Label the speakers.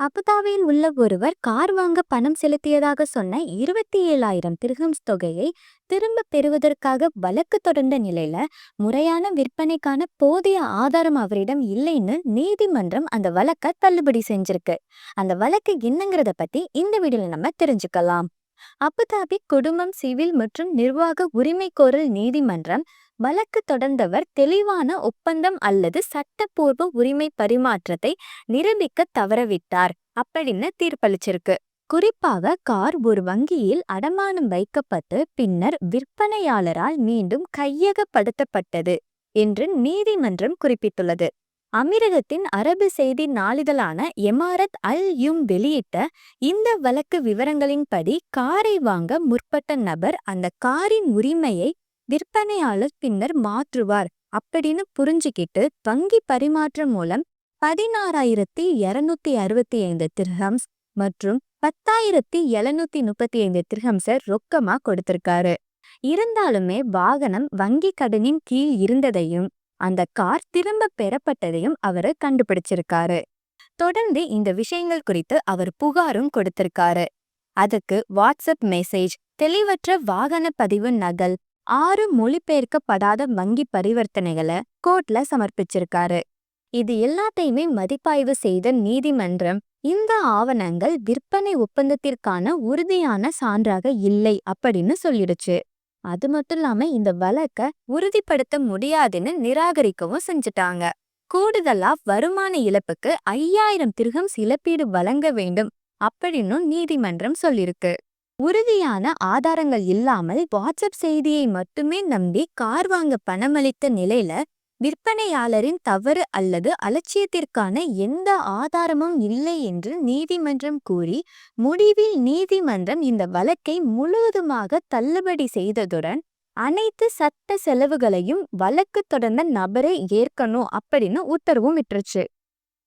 Speaker 1: அபுதாபியில் உள்ள ஒருவர் கார் வாங்க பணம் செலுத்தியதாக சொன்ன இருபத்தி ஏழாயிரம் திர்ஹம்ஸ் தொகையை திரும்ப பெறுவதற்காக வழக்கு தொடர்ந்த நிலையில முறையான விற்பனைக்கான போதிய ஆதாரம் அவரிடம் இல்லைன்னு நீதிமன்றம் அந்த வழக்கை தள்ளுபடி செஞ்சிருக்கு. அந்த வழக்கு என்னங்கிறத பத்தி இந்த வீடியோல நம்ம தெரிஞ்சுக்கலாம். அபுதாபி குடும்பம் சிவில் மற்றும் நிர்வாக உரிமை கோரல் நீதிமன்றம் வழக்கு தொடர்ந்தவர் தெளிவான ஒப்பந்தம் அல்லது சட்டப்பூர்வ உரிமை பரிமாற்றத்தை நிரூபிக்க தவறவிட்டார் அப்படின்னு தீர்ப்பளிச்சிருக்கு. குறிப்பாக கார் ஒரு வங்கியில் அடமானம் வைக்கப்பட்டு பின்னர் விற்பனையாளரால் மீண்டும் கையகப்படுத்தப்பட்டது என்று நீதிமன்றம் குறிப்பிட்டுள்ளது. அமீரகத்தின் அரபு செய்தி நாளிதழான எமாரத் அல் யும் வெளியிட்ட இந்த வழக்கு விவரங்களின்படி காரை வாங்க முற்பட்ட நபர் அந்த காரின் உரிமையை விற்பனையாளர் பின்னர் மாற்றுவார். அப்படின்னு புரிஞ்சுக்கிட்டு வங்கி பரிமாற்றம் மூலம் பதினாறாயிரத்தி இருநூத்தி அறுபத்தி ஐந்து திர்ஹம்ஸ் மற்றும் பத்தாயிரத்தி எழுநூத்தி முப்பத்தி ஐந்து திர்ஹம்ஸை ரொக்கமா கொடுத்திருக்காரு. இருந்தாலுமே வாகனம் வங்கி கடனின் கீழ் இருந்ததையும் அந்த கார் திரும்ப பெறப்பட்டதையும் அவரு கண்டுபிடிச்சிருக்காரு. தொடர்ந்து இந்த விஷயங்கள் குறித்து அவர் புகாரும் கொடுத்திருக்காரு. அதுக்கு வாட்ஸ்அப் மெசேஜ் தெளிவற்ற வாகன பதிவு நகல் ஆறு மொழிபெயர்க்கப்படாத வங்கி பரிவர்த்தனைகளை கோர்ட்ல சமர்ப்பிச்சிருக்காரு. இது எல்லாத்தையுமே மதிப்பாய்வு செய்த நீதிமன்றம் இந்த ஆவணங்கள் விற்பனை ஒப்பந்தத்திற்கான உறுதியான சான்றாக இல்லை அப்படின்னு சொல்லிடுச்சு. அது மட்டும் இல்லாம இந்த வழக்க உறுதிப்படுத்த முடியாதுன்னு நிராகரிக்கவும் செஞ்சுட்டாங்க. கூடுதலா வருமான இழப்புக்கு ஐயாயிரம் திருகம்ஸ் இழப்பீடு வழங்க வேண்டும் அப்படின்னு நீதிமன்றம் சொல்லிருக்கு. உறுதியான ஆதாரங்கள் இல்லாமல் வாட்ஸ்அப் செய்தியை மட்டுமே நம்பி கார் வாங்க பணமளித்த நிலையில விற்பனையாளரின் தவறு அல்லது அலட்சியத்திற்கான எந்த ஆதாரமும் இல்லை என்று நீதிமன்றம் கூறி முடிவில் நீதிமன்றம் இந்த வழக்கை முழுவதுமாக தள்ளுபடி செய்ததுடன் அனைத்து சட்ட செலவுகளையும் வழக்கு தொடர்ந்த நபரே ஏற்கணும் அப்படின்னு உத்தரவும் விட்டுருச்சு